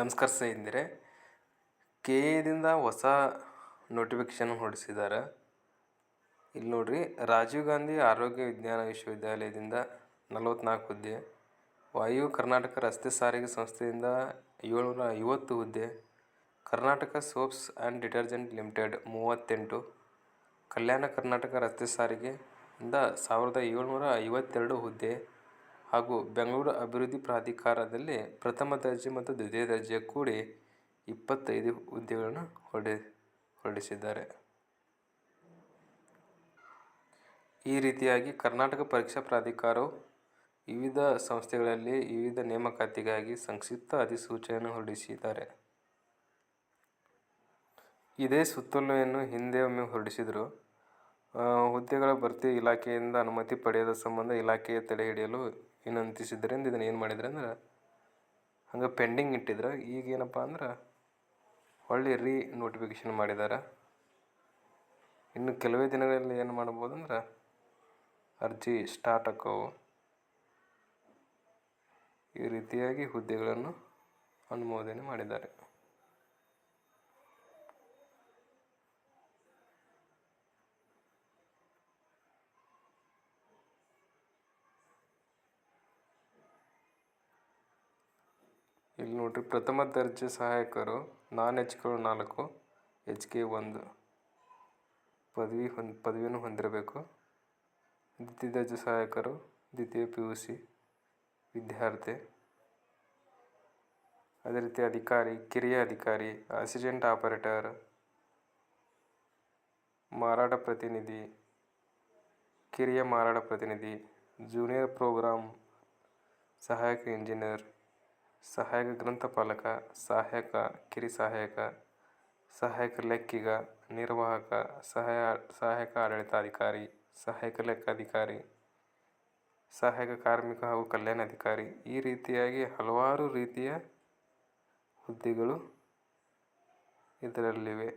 ನಮಸ್ಕಾರ ಸ್ನೇಹಿತರೆ ಕೆ ಎದಿಂದ ಹೊಸ ನೋಟಿಫಿಕೇಶನ್ ಹೊರಡಿಸಿದ್ದಾರೆ ಇಲ್ಲಿ ನೋಡ್ರಿ, ರಾಜೀವ್ ಗಾಂಧಿ ಆರೋಗ್ಯ ವಿಜ್ಞಾನ ವಿಶ್ವವಿದ್ಯಾಲಯದಿಂದ ನಲವತ್ತ್ನಾಲ್ಕು ಹುದ್ದೆ, ವಾಯು ಕರ್ನಾಟಕ ರಸ್ತೆ ಸಾರಿಗೆ ಸಂಸ್ಥೆಯಿಂದ ಏಳ್ನೂರ ಐವತ್ತು ಹುದ್ದೆ, Karnataka soaps and detergent limited ಮೂವತ್ತೆಂಟು, ಕಲ್ಯಾಣ ಕರ್ನಾಟಕ ರಸ್ತೆ ಸಾರಿಗೆಯಿಂದ ಸಾವಿರದ ಏಳ್ನೂರ ಐವತ್ತೆರಡು ಹುದ್ದೆ ಹಾಗೂ ಬೆಂಗಳೂರು ಅಭಿವೃದ್ಧಿ ಪ್ರಾಧಿಕಾರದಲ್ಲಿ ಪ್ರಥಮ ದರ್ಜೆ ಮತ್ತು ದ್ವಿತೀಯ ದರ್ಜೆ ಕೂಡಿ ಇಪ್ಪತ್ತೈದು ಹುದ್ದೆಗಳನ್ನು ಹೊಡೆ, ಹೊರಡಿಸಿದ್ದಾರೆ. ಈ ರೀತಿಯಾಗಿ ಕರ್ನಾಟಕ ಪರೀಕ್ಷಾ ಪ್ರಾಧಿಕಾರವು ವಿವಿಧ ಸಂಸ್ಥೆಗಳಲ್ಲಿ ವಿವಿಧ ನೇಮಕಾತಿಗಾಗಿ ಸಂಕ್ಷಿಪ್ತ ಅಧಿಸೂಚನೆಯನ್ನು ಹೊರಡಿಸಿದ್ದಾರೆ. ಇದೇ ಸುತ್ತೋಲೆಯನ್ನು ಹಿಂದೆ ಒಮ್ಮೆ ಹೊರಡಿಸಿದರು. ಹುದ್ದೆಗಳ ಭರ್ತಿ ಇಲಾಖೆಯಿಂದ ಅನುಮತಿ ಪಡೆಯದ ಸಂಬಂಧ ಇಲಾಖೆಯ ತಡೆ ಹಿಡಿಯಲು ವಿನಂತಿಸಿದ್ದರಿಂದ ಇದನ್ನು ಏನು ಮಾಡಿದ್ರು ಅಂದ್ರೆ ಹಂಗೆ ಪೆಂಡಿಂಗ್ ಇಟ್ಟಿದ್ರು. ಈಗ ಏನಪ್ಪ ಅಂದ್ರೆ ಹೊಳ್ಳಿ ರೀ ನೋಟಿಫಿಕೇಶನ್ ಮಾಡಿದ್ದಾರೆ ಇನ್ನು ಕೆಲವೇ ದಿನಗಳಲ್ಲಿ ಏನು ಮಾಡ್ಬೋದು ಅಂದ್ರೆ ಅರ್ಜಿ ಸ್ಟಾರ್ಟ್ ಆಕ್ಕವು ಈ ರೀತಿಯಾಗಿ ಹುದ್ದೆಗಳನ್ನು ಅನುಮೋದನೆ ಮಾಡಿದ್ದಾರೆ. ಇಲ್ಲಿ ನೋಡ್ರಿ ಪ್ರಥಮ ದರ್ಜೆ ಸಹಾಯಕರು ನಾನ್ ಹೆಚ್ಗಳು ನಾಲ್ಕು ಎಚ್ ಕೆ ಒಂದು. ಪದವಿ ಹೊಂದ್ ಪದವಿಯನ್ನು ಹೊಂದಿರಬೇಕು. ದ್ವಿತೀಯ ದರ್ಜೆ ಸಹಾಯಕರು, ದ್ವಿತೀಯ ಪಿ ಯು ಸಿ ವಿದ್ಯಾರ್ಥಿ. ಅದೇ ರೀತಿ ಅಧಿಕಾರಿ, ಕಿರಿಯ ಅಧಿಕಾರಿ, ಅಸಿಸ್ಟೆಂಟ್ ಆಪರೇಟರ್, ಮಾರಾಟ ಪ್ರತಿನಿಧಿ, ಕಿರಿಯ ಮಾರಾಟ ಪ್ರತಿನಿಧಿ, ಜೂನಿಯರ್ ಪ್ರೋಗ್ರಾಮ್ ಸಹಾಯಕ ಇಂಜಿನಿಯರ್. ಸಹಾಯಕ ಗ್ರಂಥಪಾಲಕ, ಸಹಾಯಕ ಕಿರಿ ಸಹಾಯಕ ಸಹಾಯಕ ಲೆಕ್ಕಿಗ ನಿರ್ವಾಹಕ, ಸಹಾಯ, ಸಹಾಯಕ ಆಡಳಿತಾಧಿಕಾರಿ, ಸಹಾಯಕ ಲೆಕ್ಕಾಧಿಕಾರಿ ಸಹಾಯಕ ಕಾರ್ಮಿಕ ಹಾಗೂ ಕಲ್ಯಾಣಾಧಿಕಾರಿ ಈ ರೀತಿಯಾಗಿ ಹಲವಾರು ರೀತಿಯ ಹುದ್ದೆಗಳು ಇದರಲ್ಲಿವೆ.